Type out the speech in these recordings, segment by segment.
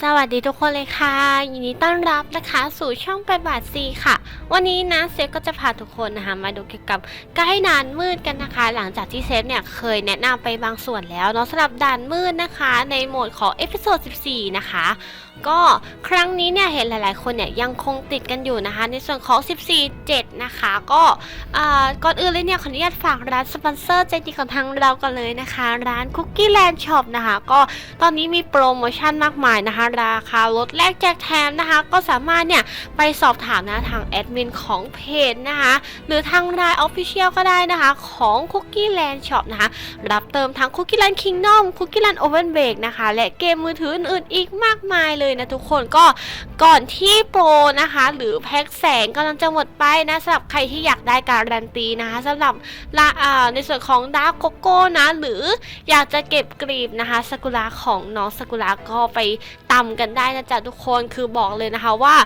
สวัสดีทุกคนเลยค่ะ ยินดีต้อนรับนะคะ สู่ช่องไปบาทซีค่ะ วันนี้นะเซฟก็จะพาทุกคนนะคะมาดูเกี่ยวกับไกด์ด่านมืดกันนะคะ หลังจากที่เซฟเนี่ยเคยแนะนำไปบางส่วนแล้วเนาะสำหรับด่านมืดนะคะ ในโหมดของเอพิโซด14 นะคะ ก็ครั้งนี้เนี่ยเห็นหลาย ๆ คนเนี่ยยังคงติดกันอยู่นะคะ ในส่วนของ 14.7 นะคะ ก็อ่าก่อนอื่นเลยเนี่ยขออนุญาตฝากร้านสปอนเซอร์ใจดีของทางเรากันเลยนะคะ ร้าน Cookie Land Shop นะคะ ก็ตอนนี้มีโปรโมชั่นมากมายนะคะ ราคาลดแลกแจกแถมนะคะ ก็สามารถเนี่ยไปสอบถามนะทางแอดมินของเพจนะคะ หรือทางราย Official ก็ได้นะคะ ของ Cookie Land Shop นะคะ รับเติมทั้ง Cookie Land Kingdom Cookie Land Oven Bake นะคะ และเกมมือถืออื่นๆอีกมากมายเลยนะทุกคนก็ก่อนที่โปรนะคะ หรือแพ็คแสงกำลังจะหมดไปนะสำหรับใครที่อยากได้การันตีนะคะสำหรับในส่วนของดาร์กโกโก้นะ หรืออยากจะเก็บกรีบนะคะสกุระของน้องสกุระก็ไปตำกันได้นะจ๊ะทุกคนคือบอกเลยนะคะว่า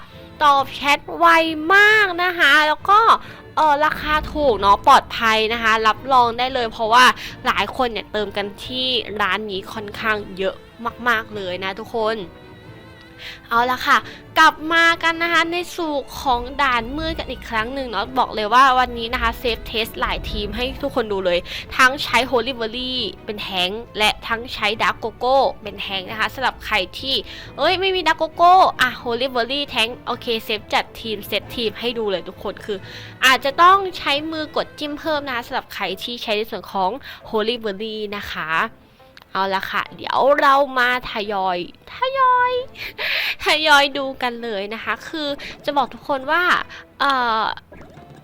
ตอบแชทไวมากนะคะ แล้วก็เออราคาถูกเนาะปลอดภัยนะคะ รับรองได้เลยเพราะว่าหลายคนเนี่ยเติมกันที่ร้านนี้ค่อนข้างเยอะมาก ๆเลยนะทุกคน เอาละค่ะ กลับมากันนะคะในสู่ของด่านมืดกันอีกครั้งหนึ่งเนาะบอกเลยว่าวันนี้นะคะเซฟเทสหลายทีมให้ทุกคนดูเลย ทั้งใช้ Holy b e r r y เป็นแทงค์และทั้งใช้ Dark Coco เป็นแทงค์นะคะสำหรับใครที่ เอ้ยไม่มี Dark Coco อะ Holy b e r r y แทงค์โอเคเซฟจัดทีมเซตทีมให้ดูเลยทุกคนคือ อาจจะต้องใช้มือกดจิ้มเพิ่มนะคะสำหรับใครที่ใช้ในส่วนของ Holy b e r r y นะคะ เอาละค่ะ เดี๋ยวเรามาทยอยทยอยทยอยดูกันเลยนะคะ คือจะบอกทุกคนว่าเอ่อ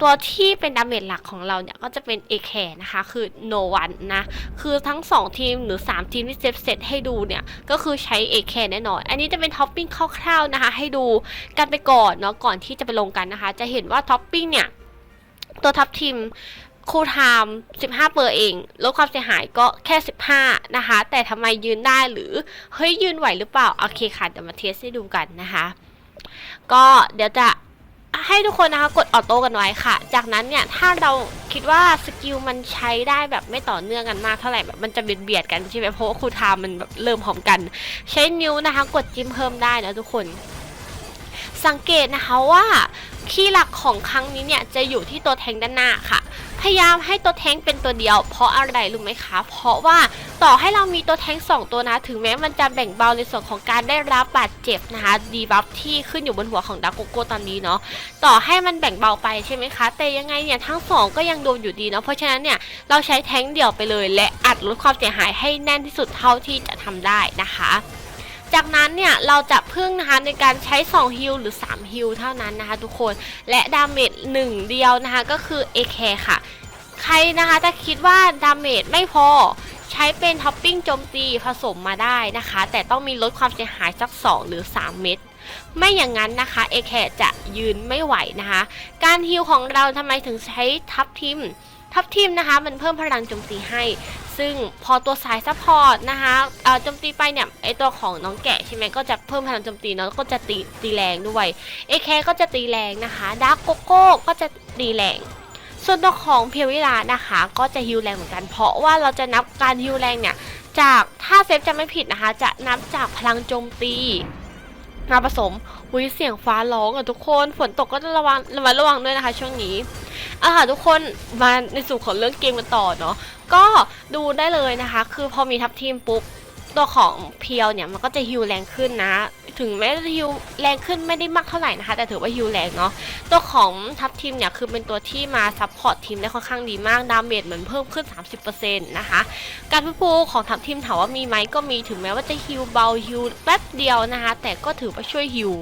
ตัวที่เป็นดาเมจหลักของเราเนี่ยก็จะเป็น a อแคนะคะ คือ no one นะ คือทั้ง 2 ทีมหรือ 3 ทีมที่เซฟเซตให้ดูเนี่ย ก็คือใช้ a อแคแน่นอน อันนี้จะเป็นท็อปปิ้งคร่าวๆนะคะ ให้ดูกันไปก่อนเนาะก่อนที่จะไปลงกันนะคะ จะเห็นว่าท็อปปิ้งเนี่ยตัวท็อปทีม คูลไทม์15 เปอร์เอง ลดความเสียหายก็แค่ 15 นะคะ แต่ทำไมยืนได้หรือ เฮ้ย ยืนไหวหรือเปล่า โอเคค่ะ เดี๋ยวมาเทสให้ดูกันนะคะ ก็เดี๋ยวจะให้ทุกคนนะคะ กดออโต้กันไว้ค่ะ จากนั้นเนี่ย ถ้าเราคิดว่าสกิลมันใช้ได้แบบไม่ต่อเนื่องกันมากเท่าไหร่แบบมันจะเบียดเบียดกันใช่ไหมเพราะว่าคูลไทม์มันแบบเริ่มพร้อมกัน ใช้นิ้วนะคะ กดจิ้มเพิ่มได้นะทุกคน สังเกตนะคะว่า คีย์หลักของครั้งนี้เนี่ยจะอยู่ที่ตัวแทงด้านหน้าค่ะ พยายามให้ตัวแทงเป็นตัวเดียว เพราะอะไรรู้ไหมคะ เพราะว่าต่อให้เรามีตัวแทงสองตัวนะ ถึงแม้มันจะแบ่งเบาในส่วนของการได้รับบาดเจ็บนะคะดีบัฟที่ขึ้นอยู่บนหัวของดาร์กโกโก้ตอนนี้เนาะต่อให้มันแบ่งเบาไปใช่ไหมคะ แต่ยังไงเนี่ยทั้งสองก็ยังโดนอยู่ดีเนาะเพราะฉะนั้นเนี่ยเราใช้แทงเดี่ยวไปเลย และอัดลดความเสียหายให้แน่นที่สุดเท่าที่จะทำได้นะคะ จากนั้นเนี่ยเราจะพึ่งนะคะในการใช้2ฮิลหรือ3ฮิลเท่านั้นนะคะ ทุกคนและดาเมจ1เดียวนะคะก็คือ a อแคค่ะ ใครนะคะถ้าคิดว่าดาเมจไม่พอใช้เป็นท็อปปิ้งโจมตีผสมมาได้นะคะ แต่ต้องมีลดความเสียหายสัก 2 หรือ 3 เม็ดไม่อย่างนั้นนะคะเอแคจะยืนไม่ไหวนะคะ การฮิลของเราทำไมถึงใช้ทับทิม ทับทิมนะคะมันเพิ่มพลังโจมตีให้ ซึ่งพอตัวสายซัพพอร์ตนะคะเอ่อโจมตีไปเนี่ยไอตัวของน้องแกะใช่ไหมก็จะเพิ่มพลังโจมตีเนาะก็จะตีตีแรงด้วยเอแคก็จะตีแรงนะคะดาร์กโกโก้ก็จะตีแรงส่วนตัวของเพียววิลานะคะ ก็จะฮิวแรงเหมือนกัน เพราะว่าเราจะนับการฮิวแรงเนี่ยจากถ้าเซฟจะไม่ผิดนะคะ จะนับจากพลังโจมตี มาผสมหุยเสียงฟ้าร้องอะทุกคน ฝนตกก็จะระวังระมัดระวังด้วยนะคะ ช่วงนี้อะค่ะทุกคนมาในส่วนของเรื่องเกมกันต่อเนาะก็ดูได้เลยนะคะ คือพอมีทัพทีมปุ๊บตัวของเพียวเนี่ยมันก็จะฮิวแรงขึ้นนะ ถึงแม้จะฮิวแรงขึ้นไม่ได้มากเท่าไหร่นะคะ แต่ถือว่าฮิวแรงเนาะตัวของทัพทีมเนี่ยคือเป็นตัวที่มาซัพพอร์ตทีมได้ค่อนข้างดีมากดาเมจเหมือนเพิ่มขึ้น 30%นะคะการฟื้นฟูของทัพทีมถามว่ามีไหมก็มีถึงแม้ว่าจะฮิวเบาฮิวแป๊บเดียวนะคะ แต่ก็ถือว่าช่วยฮิว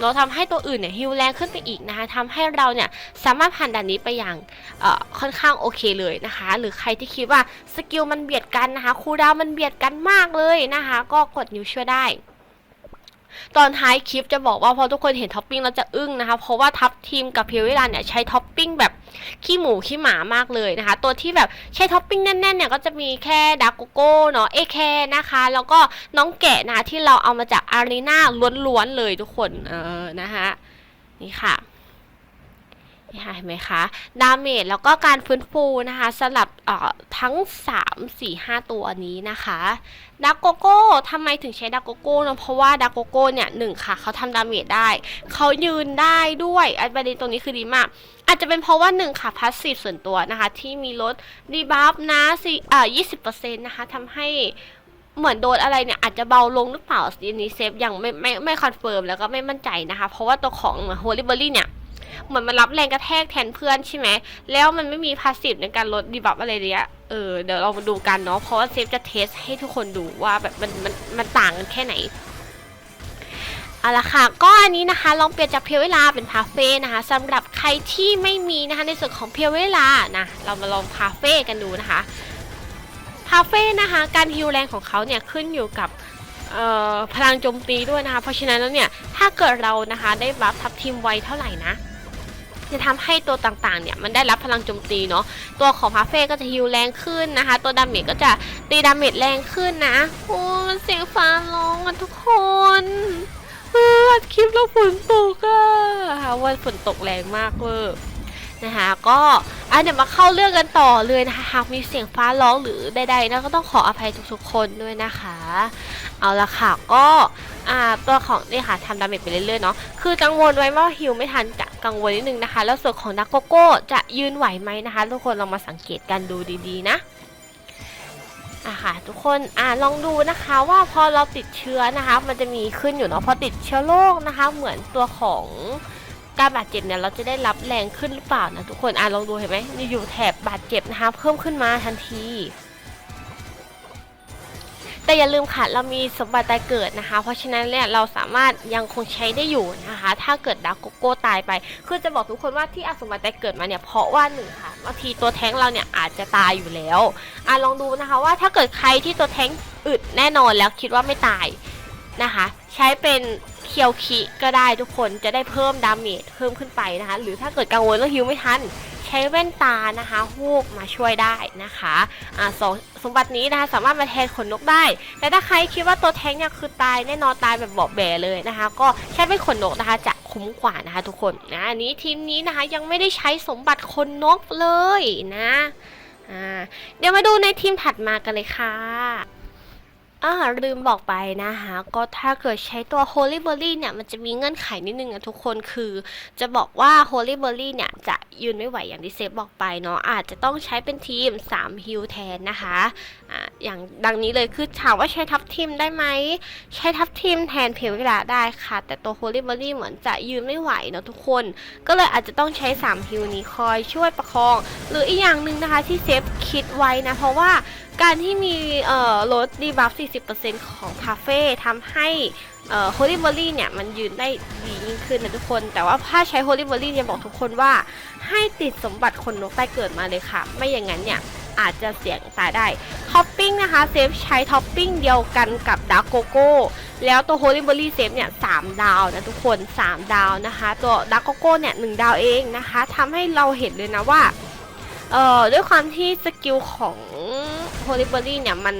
เราทำให้ตัวอื่นเนี่ยฮิวแรงขึ้นไปอีกนะคะทำให้เราเนี่ยสามารถผ่านด่านนี้ไปอย่างค่อนข้างโอเคเลยนะคะ หรือใครที่คิดว่าสกิลมันเบียดกันนะคะคูลดาวน์มันเบียดกันมากเลยนะคะ ก็กดนิ้วช่วยได้ ตอนท้ายคลิปจะบอกว่าพอทุกคนเห็นท็อปปิ้งเราจะอึ้งนะคะ เพราะว่าทัพทีมกับเพียวเวลาเนี่ยใช้ท็อปปิ้งแบบขี้หมูขี้หมามากเลยนะคะ ตัวที่แบบใช้ท็อปปิ้งแน่นๆเนี่ยก็จะมีแค่ดักโกโก้เนาะเอแคนะคะ แล้วก็น้องแกะนะคะที่เราเอามาจากอารีนาล้วนๆเลยทุกคนเออนะคะนี่ค่ะ นี่ค่ะเห็นไหมคะดาเมจแล้วก็การฟื้นฟูนะคะสำหรับเอ่อทั้ง 3 4 5 ตัวนี้นะคะดักโกโก้ทำไมถึงใช้ดักโกโก้เนอะเพราะว่าดักโกโก้เนี่ยหนึ่งค่ะเขาทำดาเมจได้ เขายืนได้ด้วยอันประเด็นตรงนี้คือดีมาก อาจจะเป็นเพราะว่าหนึ่งค่ะพาสซีฟส่วนตัวนะคะ ที่มีลดดีบัฟนะสี่อ่ายี่สิบเปอร์เซ็นต์นะคะทำให้เหมือนโดนอะไรเนี่ยอาจจะเบาลงหรือเปล่าอันนี้เซฟยังไม่ไม่ไม่คอนเฟิร์มแล้วก็ไม่มั่นใจนะคะ เพราะว่าตัวของโฮลิเบอรี่เนี่ย เหมือนมันรับแรงกระแทกแทนเพื่อนใช่ไหมแล้วมันไม่มีพาสซีฟในการลดดีบัฟอะไรเลยอะเออเดี๋ยวเรามาดูกันเนาะเพราะว่าเซฟจะเทสให้ทุกคนดูว่าแบบมันมันมันต่างกันแค่ไหนเอาละค่ะก็อันนี้นะคะลองเปลี่ยนจากเพียวเวลาเป็นพาเฟ่นะคะสำหรับใครที่ไม่มีนะคะในส่วนของเพียวเวลานะเรามาลองพาเฟ่กันดูนะคะพาเฟ่นะคะการฮิวแรงของเขาเนี่ยขึ้นอยู่กับเอ่อพลังโจมตีด้วยนะคะเพราะฉะนั้นแล้วเนี่ยถ้าเกิดเรานะคะได้บัฟทับทีมไวเท่าไหร่นะ จะทำให้ตัวต่างๆเนี่ยมันได้รับพลังโจมตีเนาะตัวของพาเฟ่ก็จะฮิวแรงขึ้นนะคะ ตัวดาเมจก็จะตีดาเมจแรงขึ้นนะโอ้มันเสียงฟ้าร้องอะทุกคนเอออัดคลิปแล้วฝนตกอะค่ะวันฝนตกแรงมากเวอร์นะคะก็อะเดี๋ยวมาเข้าเรื่องกันต่อเลยนะคะหากมีเสียงฟ้าร้องหรือใดๆนะก็ต้องขออภัยทุกๆคนด้วยนะคะ เอาละค่ะก็ตัวของนี่ค่ะทำดาเมจไปเรื่อยๆเนาะคือกังวลไว้ว่าฮิวไม่ทันจะกังวลนิดนึงนะคะ แล้วส่วนของนักโกโก้จะยืนไหวไหมนะคะ ทุกคนลองมาสังเกตกันดูดีๆนะอะค่ะทุกคนอ่าลองดูนะคะว่าพอเราติดเชื้อนะคะ มันจะมีขึ้นอยู่เนาะพอติดเชื้อโรคนะคะ เหมือนตัวของการบาดเจ็บเนี่ยเราจะได้รับแรงขึ้นหรือเปล่านะทุกคนอะลองดูเห็นไหมนี่อยู่แถบบาดเจ็บนะคะ เพิ่มขึ้นมาทันที แต่อย่าลืมค่ะเรามีสมบัติตายเกิดนะคะ เพราะฉะนั้นเนี่ยเราสามารถยังคงใช้ได้อยู่นะคะ ถ้าเกิดดักโกโก้ตายไป คือจะบอกทุกคนว่าที่อาสมบัติตายเกิดมาเนี่ยเพราะว่าหนึ่งค่ะบางทีตัวแท้งเราเนี่ยอาจจะตายอยู่แล้วอะลองดูนะคะว่าถ้าเกิดใครที่ตัวแท้งอึดแน่นอนแล้วคิดว่าไม่ตายนะคะ ใช้เป็นเคียวคิก็ได้ทุกคนจะได้เพิ่มดาเมจเพิ่มขึ้นไปนะคะ หรือถ้าเกิดกังวลว่าฮิวไม่ทัน ใช้แว่นตานะคะฮูกมาช่วยได้นะคะอ่าสองสมบัตินี้นะคะสามารถมาแทนขนนกได้ แต่ถ้าใครคิดว่าตัวแท้งเนี่ยคือตายแน่นอนตายแบบบาะแบเลยนะคะ ก็ใช้เป็นขนนกนะคะจะคุ้มกว่านะคะทุกคนนะอันนี้ทีมนี้นะคะยังไม่ได้ใช้สมบัติขนนกเลยนะเดี๋ยวมาดูในทีมถัดมากันเลยค่ะ อ่าลืมบอกไปนะคะก็ถ้าเกิดใช้ตัว Holy Berry เนี่ย มันจะมีเงื่อนไขนิดนึงนะทุกคนคือ จะบอกว่า Holy Berry เนี่ย จะยืนไม่ไหวอย่างที่เซฟบอกไปเนาะอาจจะต้องใช้เป็นทีม 3 ฮิลแทนนะคะอ่าอย่างดังนี้เลยคือถามว่าใช้ทับทีมได้ไหม ใช้ทับทีมแทนเพลเวลาได้ค่ะ แต่ตัว Holy Berry เหมือนจะยืนไม่ไหวเนาะทุกคน ก็เลยอาจจะต้องใช้ 3 ฮิลนี้คอยช่วยประคอง หรืออีกอย่างหนึ่งนะคะที่เซฟคิดไว้นะเพราะว่า การที่มีลดดีบัฟ 40%ของคาเฟ่ทำให้เอ่อ Holy b e r r y เนี่ย มันยืนได้ดียิ่งขึ้นนะทุกคน แต่ว่าถ้าใช้ Holy b e r r y เนี่ยบอกทุกคนว่า ให้ติดสมบัติคนนกใต้เกิดมาเลยค่ะ ไม่อย่างนั้นเนี่ย อาจจะเสี่ยงตายได้ ท็อปปิ้งนะคะ เซฟใช้ท็อปปิ้งเดียวกันกับดาร์กโกโก้ แล้วตัว Holy b e r r y เซฟเนี่ยสามดาวนะทุกคน 3 ดาวนะคะ ตัวดาร์กโกโก้เนี่ยหดาวเองนะคะทำให้เราเห็นเลยนะว่า เอ่อด้วยความที่สกิลของ h o l y b e r r y เนี่ยมัน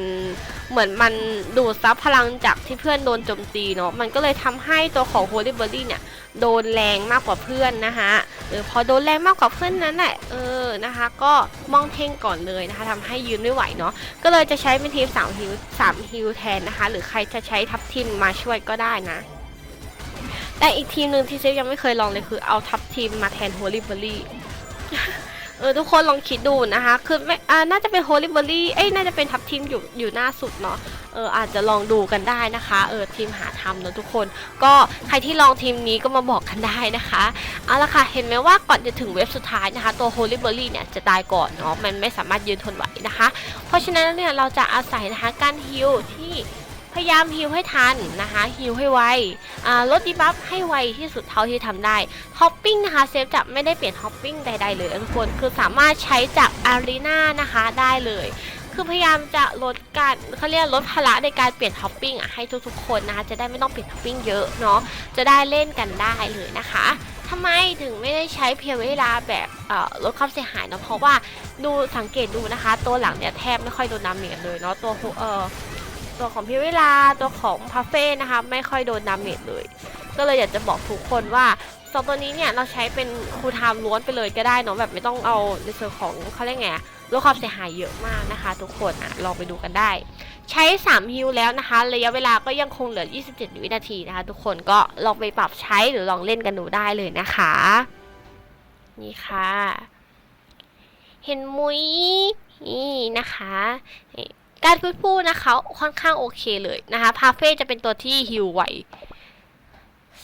เหมือนมันดูดซับพลังจากที่เพื่อนโดนโจมตีเนาะมันก็เลยทำให้ตัวของ h o l y b e r r y เนี่ยโดนแรงมากกว่าเพื่อนนะคะเออพอโดนแรงมากกว่าเพื่อนนั้นแหละเออนะคะ ก็มองเท่งก่อนเลยนะคะทำให้ยืนไม่ไหวเนาะก็เลยจะใช้เป็นทีม3ฮิว3ฮิวแทนนะคะ หรือใครจะใช้ทัพทีมมาช่วยก็ได้นะแต่อีกทีมหนึ่งที่เซฟยังไม่เคยลองเลยคือเอาทัพทีมมาแทน h o l y b e r r y เออทุกคนลองคิดดูนะคะ คือไม่อ่าน่าจะเป็นโฮลิเบอรี่เอ้ยน่าจะเป็นทัพทีมอยู่อยู่หน้าสุดเนาะเอออาจจะลองดูกันได้นะคะเออทีมหาทำเนอะทุกคน ก็ใครที่ลองทีมนี้ก็มาบอกกันได้นะคะเอาละค่ะเห็นไหมว่าก่อนจะถึงเว็บสุดท้ายนะคะ ตัว Holy b e r r y เนี่ยจะตายก่อนเนาะมันไม่สามารถยืนทนไหวนะคะ เพราะฉะนั้นเนี่ยเราจะอาศัยนะคะการฮิลที่ พยายามฮิลให้ทันนะคะฮิลให้ไวลดดีบัฟให้ไวที่สุดเท่าที่ทำได้ฮอปปิ้งนะคะเซฟจะไม่ได้เปลี่ยนฮอปปิ้งใดๆเลยทุกคนคือสามารถใช้จากอารีนานะคะได้เลยคือพยายามจะลดการเขาเรียกลดภาระในการเปลี่ยนท็อปปิ้งอะให้ทุกๆคนนะคะจะได้ไม่ต้องเปลี่ยนท็อปปิ้งเยอะเนาะจะได้เล่นกันได้เลยนะคะทำไมถึงไม่ได้ใช้เพียงเวลาแบบลดความเสียหายเนาะเพราะว่าดูสังเกตดูนะคะ ตัวหลังเนี่ยแทบไม่ค่อยโดนดาเมจเลยเนาะตัวเอ่อ ตัวของพิเวลาตัวของพาเฟ่นะคะไม่ค่อยโดนดาเมจเลย ก็เลยอยากจะบอกทุกคนว่าสองตัวนี้เนี่ยเราใช้เป็นคูลไทม์ล้วนไปเลยก็ได้เนาะแบบไม่ต้องเอาในส่วนของเขาเรียกไงลดความเสียหายเยอะมากนะคะ ทุกคนอะลองไปดูกันได้ ใช้ 3 ฮิวแล้วนะคะ ระยะเวลาก็ยังคงเหลือ 27 วินาทีนะคะ ทุกคนก็ลองไปปรับใช้หรือลองเล่นกันดูได้เลยนะคะ นี่ค่ะ เห็นมุ้ยนี่นะคะ นี่การพูดพูนะคะค่อนข้างโอเคเลยนะคะพาเฟ่จะเป็นตัวที่ฮิวไว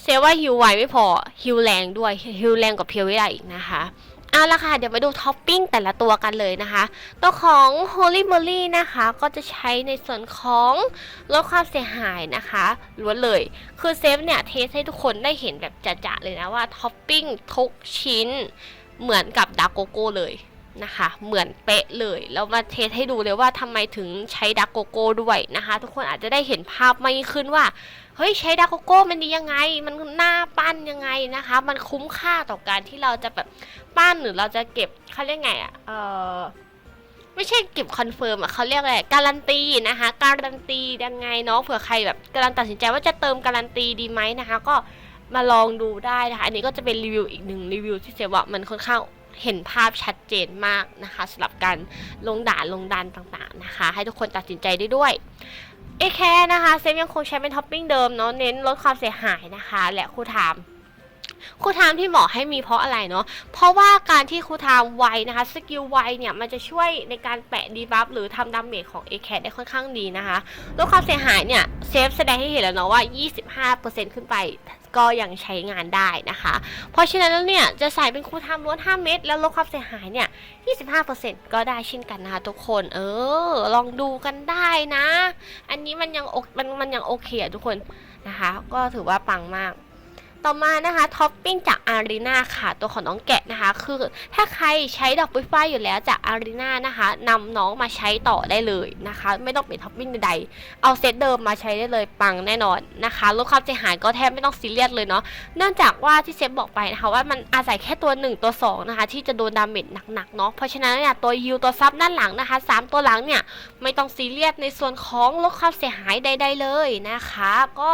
เซว่าฮิวไวไม่พอฮิวแรงด้วยฮิวแรงกว่าเพียวเวลาอีกนะคะเอาละค่ะเดี๋ยวมาดูท็อปปิ้งแต่ละตัวกันเลยนะคะ ตัวของ Holy m o l y นะคะก็จะใช้ในส่วนของลดความเสียหายนะคะล้วนเลย คือเซฟเนี่ยเทสให้ทุกคนได้เห็นแบบจะๆเลยนะว่าท็อปปิ้งทุกชิ้นเหมือนกับดาโกโก้เลย นะคะ เหมือนเป๊ะเลย แล้วมาเทสให้ดูเลยว่าทำไมถึงใช้ดาโกโก้ด้วยนะคะ ทุกคนอาจจะได้เห็นภาพมากยิ่งขึ้นว่า เฮ้ยใช้ดาโกโก้มันดียังไง มันหน่าปั้นยังไงนะคะ มันคุ้มค่าต่อการที่เราจะแบบปั้นหรือเราจะเก็บเขาเรียกไงอะเออไม่ใช่เก็บคอนเฟิร์มอะเขาเรียกอะไรการันตีนะคะการันตียังไงเนาะเผื่อใครแบบกำลังตัดสินใจว่าจะเติมการันตีดีไหมนะคะ ก็มาลองดูได้นะคะ อันนี้ก็จะเป็นรีวิวอีกหนึ่งรีวิวที่เซว่ามันค่อนข้าง เห็นภาพชัดเจนมากนะคะสำหรับการลงด่านลงดันต่างๆนะคะ ให้ทุกคนตัดสินใจได้ด้วยเอแคนะคะเซฟยังคงใช้เป็นท็อปปิ้งเดิมเนาะเน้นลดความเสียหายนะคะ และครูถามครูถามที่เหมาะให้มีเพราะอะไรเนาะ เพราะว่าการที่ครูถามไวนะคะสกิลไวเนี่ยมันจะช่วยในการแปะดีบัฟหรือทำดาเมจของเอแคได้ค่อนข้างดีนะคะลดความเสียหายเนี่ยเซฟแสดงให้เห็นแล้วเนาะว่า 25%ขึ้นไป ก็ยังใช้งานได้นะคะ เพราะฉะนั้นแล้วเนี่ยจะใส่เป็นครูทำล้วน 5 เม็ดแล้วลดความเสียหายเนี่ย 25%ก็ได้เช่นกันนะคะทุกคน เออ ลองดูกันได้นะ อันนี้มันยังโอมันมันยังโอเคอะทุกคนนะคะ ก็ถือว่าปังมาก ต่อมานะคะท็อปปิ้งจากอารีนาค่ะ ตัวของน้องแกะนะคะ คือถ้าใครใช้ดอกปุ้ยฝ้ายอยู่แล้วจากอารีนานะคะนำน้องมาใช้ต่อได้เลยนะคะ ไม่ต้องเป็นท็อปปิ้งใดๆเอาเซตเดิมมาใช้ได้เลยปังแน่นอนนะคะลดความเสียหายก็แทบไม่ต้องซีเรียสเลยเนาะเนื่องจากว่าที่เซฟบอกไปนะคะว่ามันอาศัยแค่ตัว 1 ตัว 2 นะคะ ที่จะโดนดาเมจหนักๆเนาะเพราะฉะนั้นเนี่ยตัวยูตัวซับด้านหลังนะคะ 3 ตัวหลังเนี่ยไม่ต้องซีเรียสในส่วนของลดความเสียหายใด ๆ เลยนะคะ ก็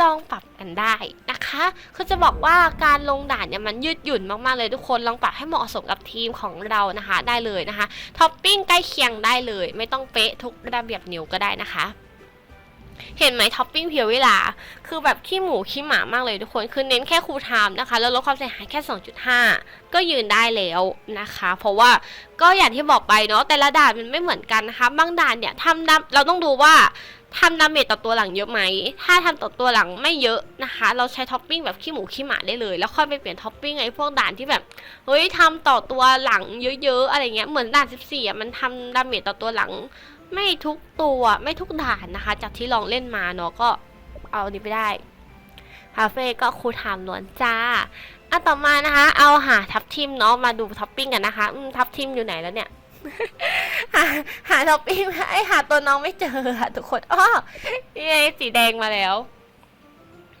ลองปรับกันได้นะคะ คือจะบอกว่าการลงด่านเนี่ยมันยืดหยุ่นมากๆเลยทุกคนลองปรับให้เหมาะสมกับทีมของเรานะคะได้เลยนะคะท็อปปิ้งใกล้เคียงได้เลย ไม่ต้องเป๊ะทุกระเบียบนิ้วก็ได้นะคะเห็นไหมท็อปปิ้งเพียวเวลา คือแบบขี้หมูขี้หมามากเลยทุกคน คือเน้นแค่คูลไทม์นะคะ แล้วลดความเสียหายแค่ 2.5 ก็ยืนได้แล้วนะคะ เพราะว่าก็อย่างที่บอกไปเนาะแต่ละด่านมันไม่เหมือนกันนะคะ บางด่านเนี่ยทำดาเราต้องดูว่า ทำดาเมจต่อตัวหลังเยอะไหม ถ้าทำต่อตัวหลังไม่เยอะนะคะ เราใช้ท็อปปิ้งแบบขี้หมูขี้หมาได้เลย แล้วค่อยไปเปลี่ยนท็อปปิ้งไอ้พวกด่านที่แบบ เฮ้ยทำต่อตัวหลังเยอะๆอะไรเงี้ย เหมือนด่าน 14อะมันทำดาเมจต่อตัวหลัง ไม่ทุกตัวไม่ทุกด่านนะคะ จากที่ลองเล่นมาเนาะก็เอานี้ไปได้คาเฟ่ก็คูลไทม์ล้วนจ้าอะต่อมานะคะ เอาหาทับทิมเนาะมาดูท็อปปิ้งกันนะคะ อืมทับทิมอยู่ไหนแล้วเนี่ย หาหาท็อปปิ้งไอหาตัวน้องไม่เจอค่ะทุกคนอ้อนี่ไงสีแดงมาแล้ว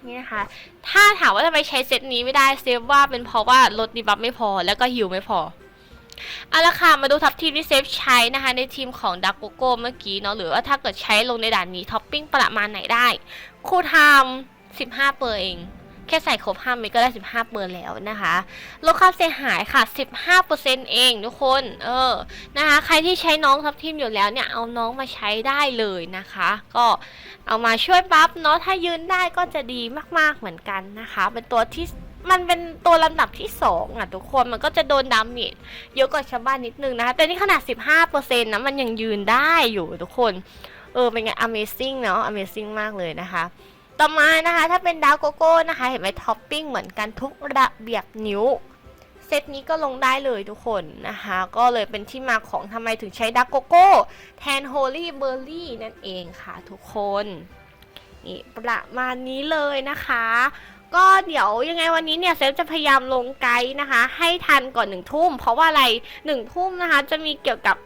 นี่นะคะ ถ้าถามว่าทำไมใช้เซตนี้ไม่ได้เซฟว่าเป็นเพราะว่าลดดีบัฟไม่พอแล้วก็ฮิวไม่พอเอาละค่ะมาดูท็อปทีมที่เซฟใช้นะคะ ในทีมของดักโกโก้เมื่อกี้เนาะหรือว่าถ้าเกิดใช้ลงในด่านนี้ท็อปปิ้งประมาณไหนได้คู่ไทม์15เปอร์เอง แค่ใส่ครบ5เมตรก็ได้ 15เปอร์แล้วนะคะลดความเสียหายค่ะ 15%เองทุกคน เออนะคะใครที่ใช้น้องท็อปทีมอยู่แล้วเนี่ยเอาน้องมาใช้ได้เลยนะคะ ก็เอามาช่วยบัฟเนาะถ้ายืนได้ก็จะดีมากๆเหมือนกันนะคะ เป็นตัวที่มันเป็นตัวลำดับที่สองอะทุกคนมันก็จะโดนดาเมจเยอะกว่าชาวบ้านนิดนึงนะคะ แต่นี่ขนาด 15%นะมันยังยืนได้อยู่ทุกคน เออเป็นไง amazing เนาะ amazing มากเลยนะคะ ต่อมานะคะถ้าเป็นดาวโกโก้นะคะ เห็นไหมท็อปปิ้งเหมือนกันทุกระเบียบนิ้วเซตนี้ก็ลงได้เลยทุกคนนะคะ ก็เลยเป็นที่มาของทำไมถึงใช้ดักโกโก้ แทนโฮลี่เบอร์รี่นั่นเองค่ะทุกคนนี่ประมาณนี้เลยนะคะ ก็เดี๋ยวยังไงวันนี้เนี่ยเซฟจะพยายามลงไกด์นะคะ ให้ทันก่อนหนึ่งทุ่ม เพราะว่าอะไรหนึ่งทุ่มนะคะ จะมีเกี่ยวกับ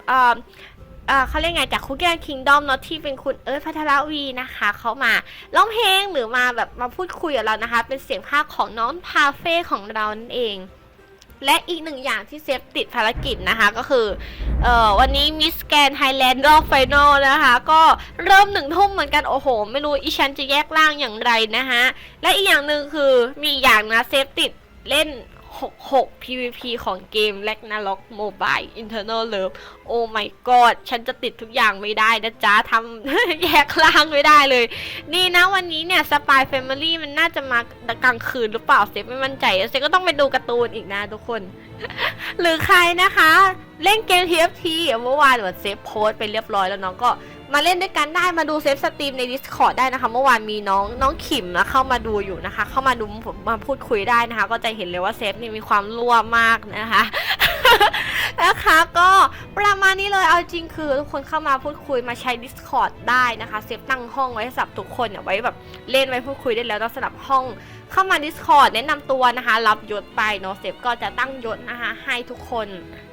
เออเขาเรียกไงจากคุกแกี้คิงดอมเนาะที่เป็นคุณเอิร์ธพัทรวีนะคะเขามาร้องเพลงหรือมาแบบมาพูดคุยกับเรานะคะ เป็นเสียงภาคของน้องพาเฟ่ของเรานั่นเอง และอีกหนึ่งอย่างที่เซฟติดภารกิจนะคะก็คือเออวันนี้มิสแกนไทยแลนด์รอบไฟนอลนะคะ ก็เริ่มหนึ่งทุ่มเหมือนกันโอ้โห ไม่รู้อีฉันจะแยกล่างอย่างไรนะคะและอีกอย่างหนึ่งคือมีอีกอย่างนะเซฟติดเล่น 66 PVP ของเกม r a g n a r o k Mobile Internal Love โอ้ my god ฉันจะติดทุกอย่างไม่ได้นะจ๊ะทำแยกล่างไม่ได้เลย นี่นะวันนี้เนี่ย Spy Family มันน่าจะมากลางคืนหรือเปล่าเซฟไม่มั่นใจเซฟก็ต้องไปดูการ์ตูนอีกนะทุกคน หรือใครนะคะ เล่นเกม TFT เมื่อวานเหมือนเซฟโพสไปเรียบร้อยแล้วน้องก็ มาเล่นด้วยกันได้มาดูเซฟสตรีมใน Discord ได้นะคะ เมื่อวานมีน้องน้องขิมนะเข้ามาดูอยู่นะคะ เข้ามาดูผมมาพูดคุยได้นะคะ ก็จะเห็นเลยว่าเซฟนี่มีความรั่วมากนะคะ นะคะก็ประมาณนี้เลยเอาจริงคือทุกคนเข้ามาพูดคุยมาใช้ Discord ได้นะคะเซฟตั้งห้องไว้สำหรับทุกคนเนี่ยไว้แบบเล่นไว้พูดคุยได้แล้วสำหรับห้องเข้ามา Discord แนะนำตัวนะคะ รับยศไปเนาะเซฟก็จะตั้งยศนะคะให้ทุกคน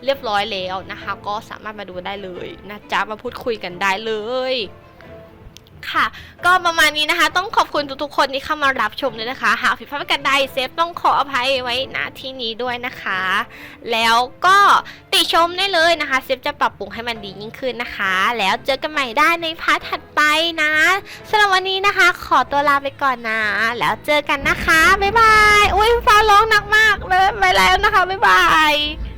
เรียบร้อยแล้วนะคะ ก็สามารถมาดูได้เลยนะจ๊ะมาพูดคุยกันได้เลย ค่ะ ก็ประมาณนี้นะคะ ต้องขอบคุณทุกๆคนที่เข้ามารับชมเลยนะคะ หากผิดพลาดประการใดเซฟต้องขออภัยไว้ณที่นี้ด้วยนะคะ แล้วก็ติชมได้เลยนะคะ เซฟจะปรับปรุงให้มันดียิ่งขึ้นนะคะ แล้วเจอกันใหม่ได้ในพาร์ทถัดไปนะสำหรับวันนี้นะคะ ขอตัวลาไปก่อนนะ แล้วเจอกันนะคะบ๊ายบายอุ้ยฟ้าร้องหนักมากเลยไปแล้วนะคะบ๊ายบาย